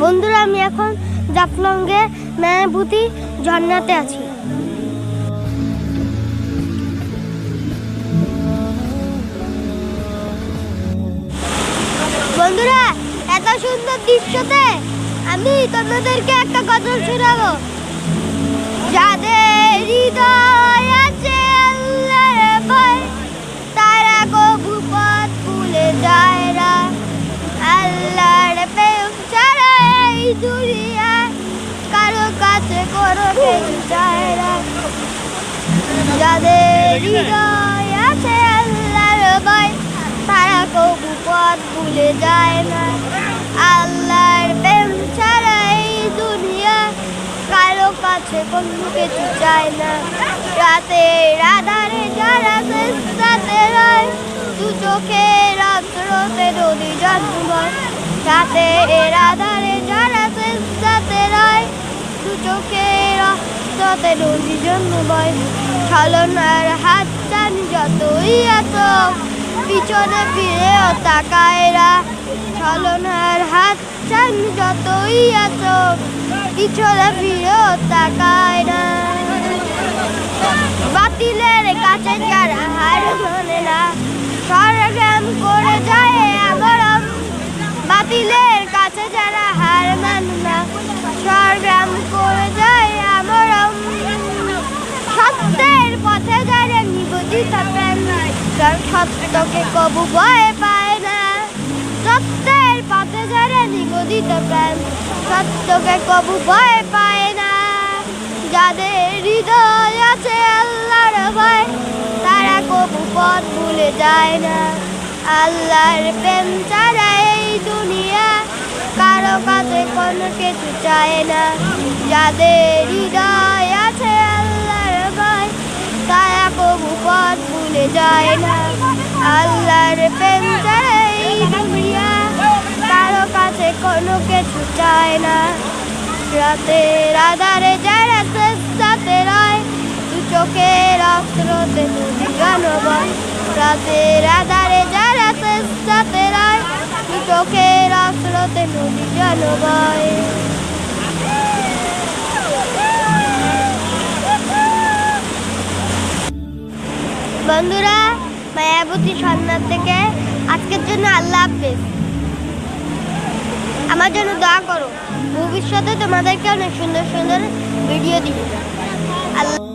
বন্ধুরা, আমি এখন জাফলংয়ে মায়াবতী ঝর্ণাতে আছি। বন্ধুরা, এত সুন্দর দৃশ্যতে আমি তোমাদেরকে একটা কথা শোনাবো। যাদের হৃদয় যাদের হৃদয় আছে আল্লাহর ভয়, তারা কবু ভুলে যায় না। আল্লাহর প্রেম ছাড়া দুনিয়া কারও কাছে কোনো কিছু চায় না। রাতে রাধারে দু রাতে রাধারে দু চোখের অন্তরতে নদী জন্ময় ছলনার হাত চান যতই এত, পিছনে ফিরেও তাকায়রা ছলনার হাত চান যতই এত, পিছনে ফিরেও তাকায় না। বাতিলের কাছে যারা হার মানে না সরগ্রাম করে যায় আমরম বাতিলের কাছে যারা হার মানে না সরগ্রাম করে যায় আমরম সত্যের পথে যারা নিবেদিত তার সত্যকে কবু ভয় পায় না। সত্যের পথে যারা নিবেদিত প্রেম সত্যকে কবু ভয় পায় না। যাদের হৃদয় আছে আল্লাহর ভয়, তারা কবু পথ ভুলে যায় না। আল্লাহর প্রেম ছাড়া এই দুনিয়া কারও কাছে কোনো কিছু চায় না। যাদের হৃদয় ভুলে যায় না। আল্লাহর প্রেম দুনিয়া। কারও কাছে কোনো কিছু চায় না। রাতে রাধারে যারা চেষ্টাতে রয়, দু চোখের অস্ত্রতে নদী গানবয় রাতে রাধারে যারা চেষ্টাতে রয়, দু চোখের অস্ত্রতে নদী গানবয় বন্ধুরা, মায়াবতী সন্ন্যাস থেকে আজকের জন্য আল্লাহ হাফেজ। আমার জন্য দোয়া করো। ভবিষ্যতে তোমাদেরকে অনেক সুন্দর সুন্দর ভিডিও দিবে। আল্লাহ